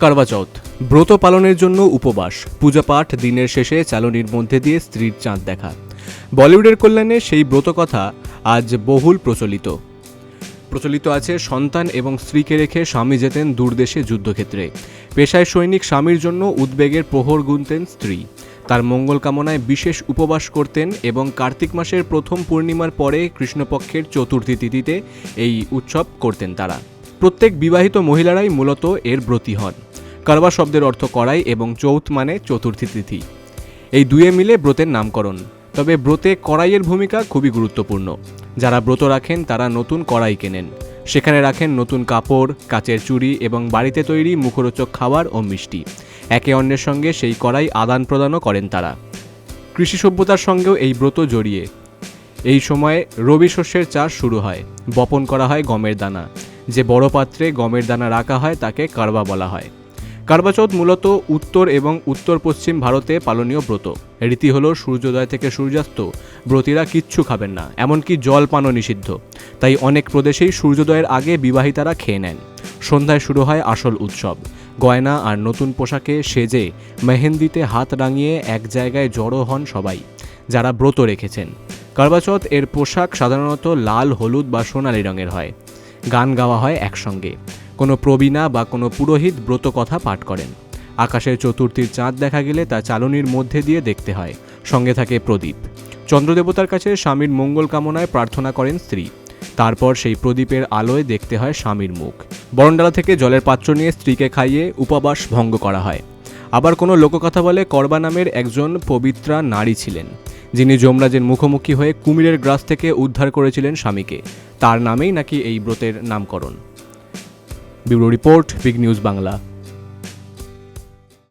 কারবা চৌথ ব্রত পালনের জন্য উপবাস পূজা পাঠ দিনের শেষে চালনির মধ্যে দিয়ে স্ত্রীর চাঁদ দেখা। বলিউডের কল্যাণে সেই ব্রত কথা আজ বহুল প্রচলিত। প্রচলিত আছে সন্তান এবং স্ত্রীকে রেখে স্বামী যেতেন দূরদেশে যুদ্ধক্ষেত্রে। পেশায় সৈনিক স্বামীর জন্য উদ্বেগের প্রহর গুনতেন স্ত্রী। তার মঙ্গল কামনায় বিশেষ উপবাস করতেন এবং কার্তিক মাসের প্রথম পূর্ণিমার পরে কৃষ্ণপক্ষের চতুর্থী তিথিতে এই উৎসব করতেন তারা। প্রত্যেক বিবাহিত মহিলারাই মূলত এর ব্রতী হন। কারবা শব্দের অর্থ করাই এবং চৌথ মানে চতুর্থী তিথি। এই দুয়ে মিলে ব্রতের নামকরণ। তবে ব্রতে কড়াইয়ের ভূমিকা খুবই গুরুত্বপূর্ণ। যারা ব্রত রাখেন, তারা নতুন কড়াই কেনেন। সেখানে রাখেন নতুন কাপড়, কাচের চুড়ি এবং বাড়িতে তৈরি মুখরোচক খাবার ও মিষ্টি। একে অন্যের সঙ্গে সেই কড়াই আদান প্রদানও করেন তারা। কৃষি সভ্যতার সঙ্গেও এই ব্রত জড়িয়ে। এই সময়ে রবি শস্যের চাষ শুরু হয়। বপন করা হয় গমের দানা। যে বড় পাত্রে গমের দানা রাখা হয়, তাকে কারবা বলা হয়। কারবাচৌথ মূলত উত্তর এবং উত্তর পশ্চিম ভারতে পালনীয় ব্রত। রীতি হলো, সূর্যোদয় থেকে সূর্যাস্ত, ব্রতীরা কিচ্ছু খাবেন না, এমনকি জল পানও নিষিদ্ধ। তাই অনেক প্রদেশেই সূর্যোদয়ের আগে বিবাহিতারা খেয়ে নেন। সন্ধ্যায় শুরু হয় আসল উৎসব। গয়না আর নতুন পোশাকে সেজে মেহেন্দিতে হাত রাঙিয়ে এক জায়গায় জড়ো হন সবাই, যারা ব্রত রেখেছেন। কারবাচৌথ এর পোশাক সাধারণত লাল, হলুদ বা সোনালি রঙের হয়। গান গাওয়া হয় একসঙ্গে। কোনো প্রবীণা বা কোনো পুরোহিত ব্রত কথা পাঠ করেন। আকাশের চতুর্থীর চাঁদ দেখা গেলে তা চালনির মধ্যে দিয়ে দেখতে হয়। সঙ্গে থাকে প্রদীপ। চন্দ্রদেবতার কাছে স্বামীর মঙ্গল কামনায় প্রার্থনা করেন স্ত্রী। তারপর সেই প্রদীপের আলোয় দেখতে হয় স্বামীর মুখ। বরণডালা থেকে জলের পাত্র নিয়ে স্ত্রীকে খাইয়ে উপবাস ভঙ্গ করা হয়। আবার কোনো লোককথা বলে করবা নামের একজন পবিত্রা নারী ছিলেন। যিনি যমরাজের মুখোমুখি হয়ে কুমিরের গ্রাস থেকে উদ্ধার করেছিলেন স্বামীকে। তার নামেই নাকি এই ব্রতের নামকরণ। Bureau report, big news Bangla.